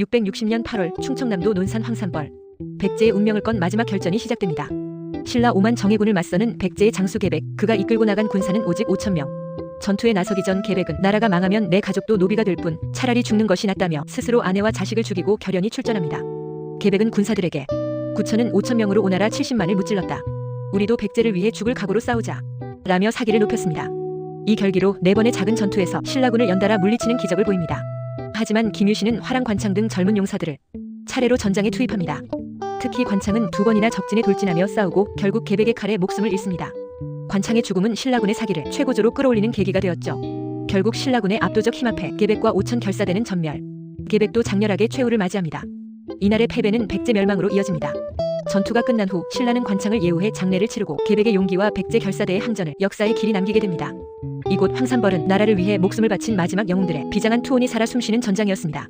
660년 8월 충청남도 논산 황산벌 백제의 운명을 건 마지막 결전이 시작됩니다. 신라 오만 정예군을 맞서는 백제의 장수 계백 그가 이끌고 나간 군사는 오직 5천 명. 전투에 나서기 전 계백은 나라가 망하면 내 가족도 노비가 될 뿐 차라리 죽는 것이 낫다며 스스로 아내와 자식을 죽이고 결연히 출전합니다. 계백은 군사들에게 9천은 5천 명으로 오나라 70만을 무찔렀다. 우리도 백제를 위해 죽을 각오로 싸우자. 라며 사기를 높였습니다. 이 결기로 네 번의 작은 전투에서 신라군을 연달아 물리치는 기적을 보입니다. 하지만 김유신은 화랑 관창 등 젊은 용사들을 차례로 전장에 투입합니다. 특히 관창은 두 번이나 적진에 돌진하며 싸우고 결국 계백의 칼에 목숨을 잃습니다. 관창의 죽음은 신라군의 사기를 최고조로 끌어올리는 계기가 되었죠. 결국 신라군의 압도적 힘 앞에 계백과 오천 결사되는 전멸. 계백도 장렬하게 최후를 맞이합니다. 이날의 패배는 백제 멸망으로 이어집니다. 전투가 끝난 후 신라는 관창을 예우해 장례를 치르고 계백의 용기와 백제 결사대의 항전을 역사에 길이 남기게 됩니다. 이곳 황산벌은 나라를 위해 목숨을 바친 마지막 영웅들의 비장한 투혼이 살아 숨쉬는 전장이었습니다.